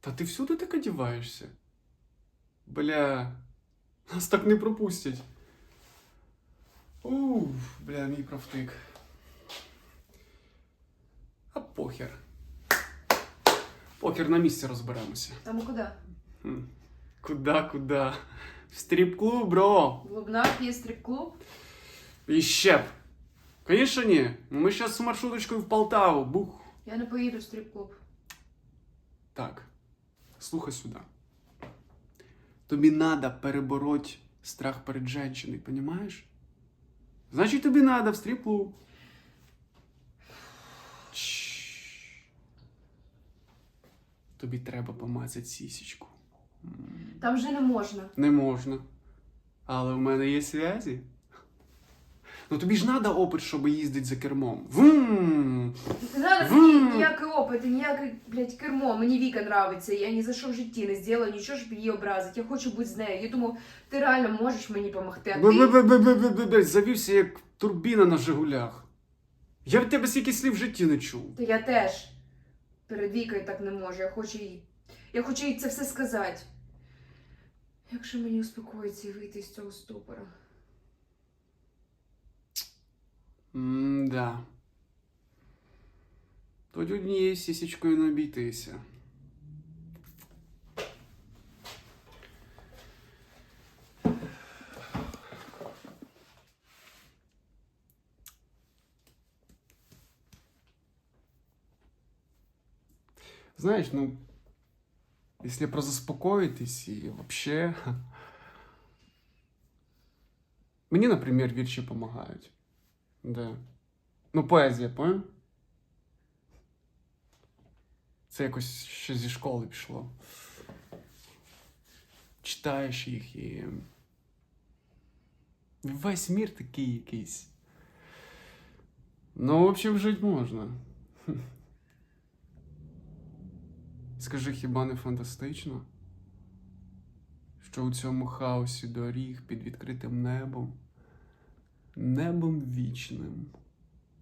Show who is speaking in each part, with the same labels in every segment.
Speaker 1: Та ти всюди так одіваєшся? Бля, нас так не пропустять. Уф, бля, мій правтик. А похер. Похер на місці розберемося.
Speaker 2: Там и куда?
Speaker 1: Хм. Куда, куда? В стрип-клуб, бро!
Speaker 2: В Лубнах есть стрип-клуб?
Speaker 1: І ще б. Конечно, ні. Ми зараз з маршруточкою в Полтаву. Бух.
Speaker 2: Я не поїду в стрип-клуб.
Speaker 1: Так, Слухай сюди. Тобі треба перебороти страх перед жінкою, понімаєш? Значить, тобі треба в стріп-клуб. Тобі треба помацати сісічку.
Speaker 2: Там же не можна.
Speaker 1: Не можна. Але в мене є зв'язі. Ну тобі ж треба опит, щоб їздити за кермом. Вум! Вм.
Speaker 2: мені ніякий опит, ніяке, блядь, кермо. Мені Віка нравиться. Я ні за що в житті не зробила нічого, щоб її образити. Я хочу бути з нею. Я думаю, ти реально можеш мені допомогти.
Speaker 1: Бе-бе-бе-бе-бе-бе-бе, Завівся як турбіна на Жигулях. Я в тебе стільки слів в житті не чув.
Speaker 2: Та я теж перед Вікою так не можу. Я хочу їй. Я хочу їй це все сказати. Як же мені успокоїтися і вийти з цього ступора?
Speaker 1: М-да. Тут однією сісічкою не обійтися. Знаешь, ну, если про заспокоїтись і вообще... Мені, наприклад, вірші допомагають. Да. Ну, поезія, понял? Це якось ще зі школи пішло. Читаєш їх і. Весь мір такий якийсь. Ну, в общем, жити можна. Скажи, хіба не фантастично? Що у цьому хаосі доріг під відкритим небом, небом вічним,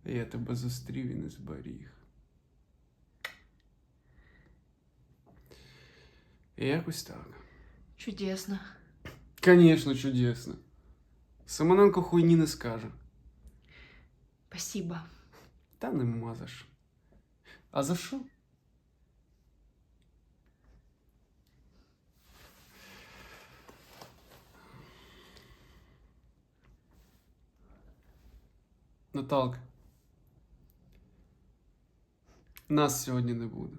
Speaker 1: я тебе зустрів і не зберіг. І якось так.
Speaker 2: Чудесно.
Speaker 1: Конечно, чудесно. Симоненко хуйні не скаже.
Speaker 2: Спасибо.
Speaker 1: Та нема за що. А за що? Наталка. Нас сьогодні не буде.